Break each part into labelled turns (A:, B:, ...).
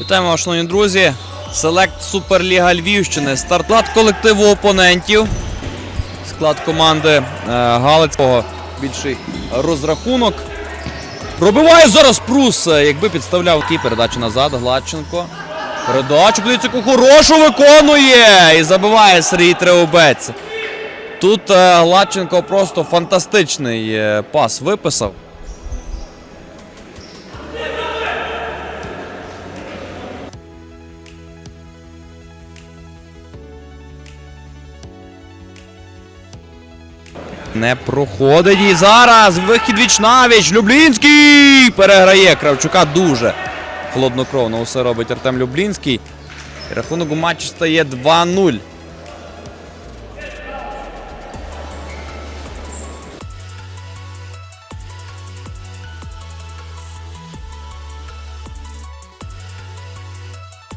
A: Вітаємо, шановні друзі. Селект Суперліга Львівщини. Стартлад колективу опонентів. Склад команди е, Галицького більший розрахунок. Пробиває зараз Прус, е, якби підставляв Кій. Передачу назад. Гладченко. Передачу подивіться, хорошу виконує. І забиває Сергій Треубець. Тут е, Гладченко просто фантастичний е, пас виписав. Не проходить і зараз вихід віч навіч. Люблінський переграє Кравчука дуже холоднокровно. Усе робить Артем Люблінський. Рахунок у матчі стає 2-0.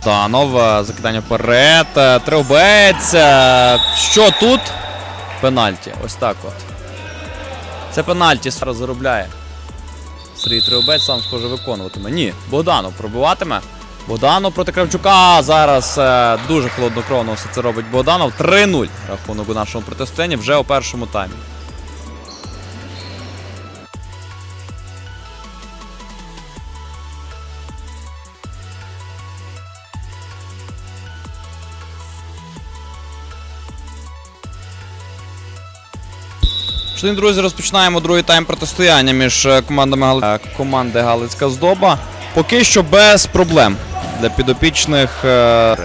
A: Танов, е, закидання вперед. е, Трубець. е, Що тут? Пенальті. Ось так от. Це пенальті зараз заробляє. Сергій Тріобець сам схоже виконуватиме. Ні, Богданов пробиватиме. Богданов проти Кравчука. Зараз дуже холоднокровно все це робить Богданов. 3-0 рахунок у нашому протистоянні вже у першому таймі. Шановні друзі, розпочинаємо другий тайм протистояння між е, командами Гали... е, команди Галицька Здоба. Поки що без проблем для підопічних. е,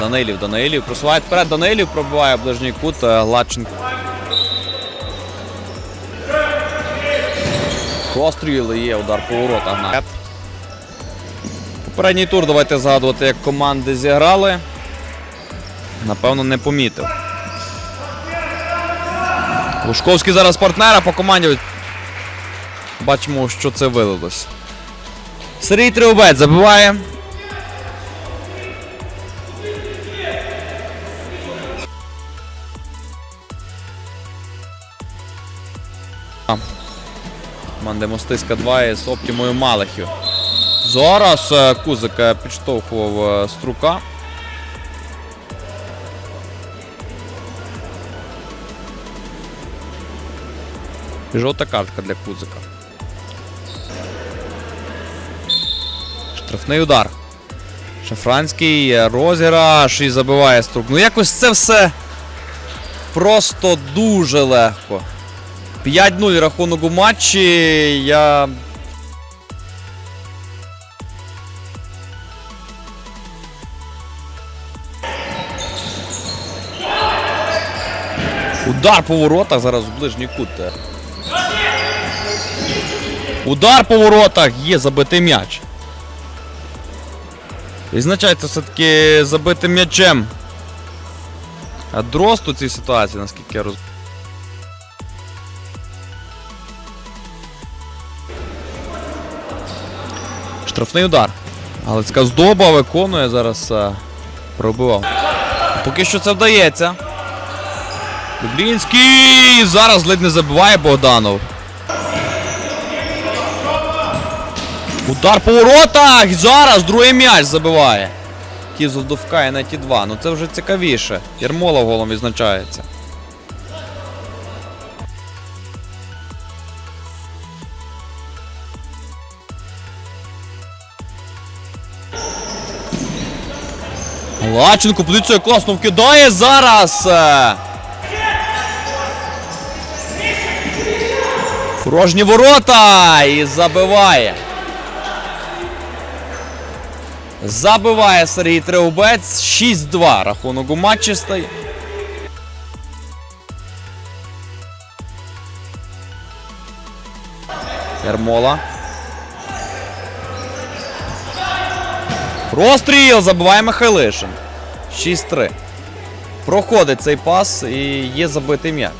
A: Данилів, Данилів. Просувають вперед. Данилів пробиває ближній кут Гладченко. Постріли є удар по воротах. Попередній тур давайте згадувати, як команди зіграли. Напевно, не помітив. Лужковський зараз партнера по команді. Бачимо, що це вилилось. Сергій Триобець забиває. Команди Мостиська 2 із Оптімою Малахів. Зараз е, Кузик е, підштовхував е, струка. Жовта картка для Кузика. Штрафний удар. Шафранський е, розіграш і забиває струк. Ну якось це все просто дуже легко. 5-0 рахунок у матчі. Я. Удар по воротах зараз в ближній кут. Удар по воротах є забитий м'яч. Відзначається все-таки забитим м'ячем. А Дрозд у цій ситуації, наскільки я розумію. Штрафний удар. Галицька здоба виконує зараз. е, Пробивав. Поки що це вдається. Люблінський! Зараз ледь не забиває Богданов. Удар по воротах! Зараз другий м'яч забиває. Кізов довкає на ті два. Ну це вже цікавіше. Єрмола голом відзначається. Лаченко, подивіться, класно вкидає зараз. Порожні ворота і забиває. Забиває Сергій Треубець. 6-2 рахунок у матчі стає. Ермола. Простріл! Забиває Михайлишин. 6-3. Проходить цей пас і є забитий м'яч.